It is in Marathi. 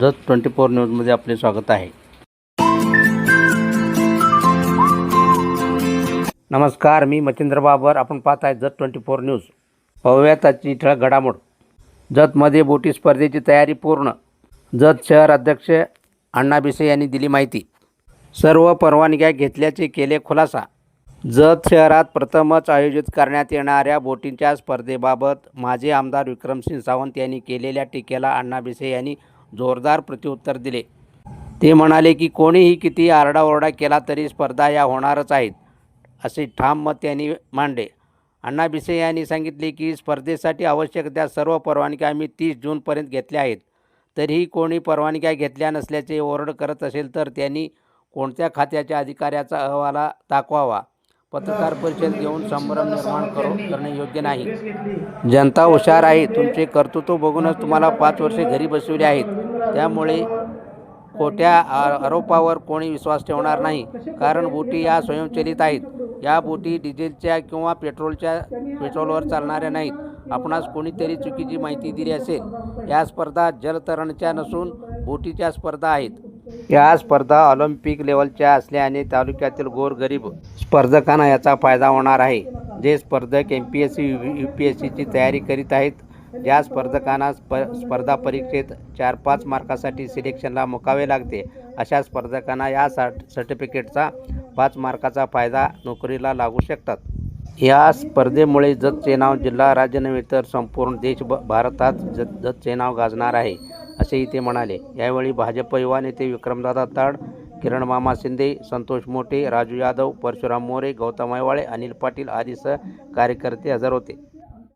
जत ट्वेंटी फोर न्यूजमध्ये आपले स्वागत आहे. नमस्कार मी मच्छिंद्र बाबर. आपण पाहत आहे जत ट्वेंटी फोर न्यूज. पाहूयात ठळक घडामोड. जतमध्ये बोटी स्पर्धेची तयारी पूर्ण. जत शहर अध्यक्ष अण्णा भिसे यांनी दिली माहिती. सर्व परवानग्या घेतल्याचे केले खुलासा. जत शहरात प्रथमच आयोजित करण्यात येणाऱ्या बोटींच्या स्पर्धेबाबत माजी आमदार विक्रमसिंग सावंत यांनी केलेल्या टीकेला अण्णा भिसे यांनी जोरदार प्रत्युत्तर दिले. ते म्हणाले की कोणीही किती आरडाओरडा केला तरी स्पर्धा या होणारच आहेत असे ठाम मत त्यांनी मांडले. अण्णा बिसे यांनी सांगितले की स्पर्धेसाठी आवश्यक त्या सर्व परवानग्या आम्ही तीस जूनपर्यंत घेतल्या आहेत. तरीही कोणी परवानग्या घेतल्या नसल्याचे ओरड करत असेल तर त्यांनी कोणत्या खात्याच्या अधिकाऱ्याचा अहवाला दाखवावा? पत्रकार परिषद घेऊन संभ्रम निर्माण करू करणे योग्य नाही. जनता हुशार आहे तुमचे कर्तृत्व बघूनच तुम्हाला पाच वर्षे घरी बसवले आहेत. त्यामुळे खोट्या आरोपावर कोणी विश्वास ठेवणार नाही. कारण बोटी या स्वयंचलित आहेत. या बोटी डिझेलच्या किंवा पेट्रोलच्या पेट्रोलवर चालणाऱ्या नाहीत. आपणास कोणीतरी चुकीची माहिती दिली असेल. या स्पर्धा जलतरणच्या नसून बोटीच्या स्पर्धा आहेत. या स्पर्धा ऑलिम्पिक लेवलच्या असल्याने तालुक्यातील गोरगरीब स्पर्धकांना याचा फायदा होणार आहे. जे स्पर्धक M P S C U P S सीची तयारी करीत आहेत ज्या स्पर्धकांना स्प स्पर्धा परीक्षेत चार पाच मार्कासाठी सिलेक्शनला मुकावे लागते. अशा स्पर्धकांना या सर्ट सर्टिफिकेटचा पाच मार्काचा फायदा नोकरीला लागू शकतात. या स्पर्धेमुळे जतचे नाव जिल्हा राज्य नव्हे तर संपूर्ण देश ब भारतात जत जतचे नाव गाजणार आहे. असेही ते म्हणाले. यावेळी भाजप युवा नेते विक्रमदादा ताड किरण मामा शिंदे संतोष मोठे राजू यादव परशुराम मोरे गौतम ऐवाळे अनिल पाटील आदीसह कार्यकर्ते हजर होते.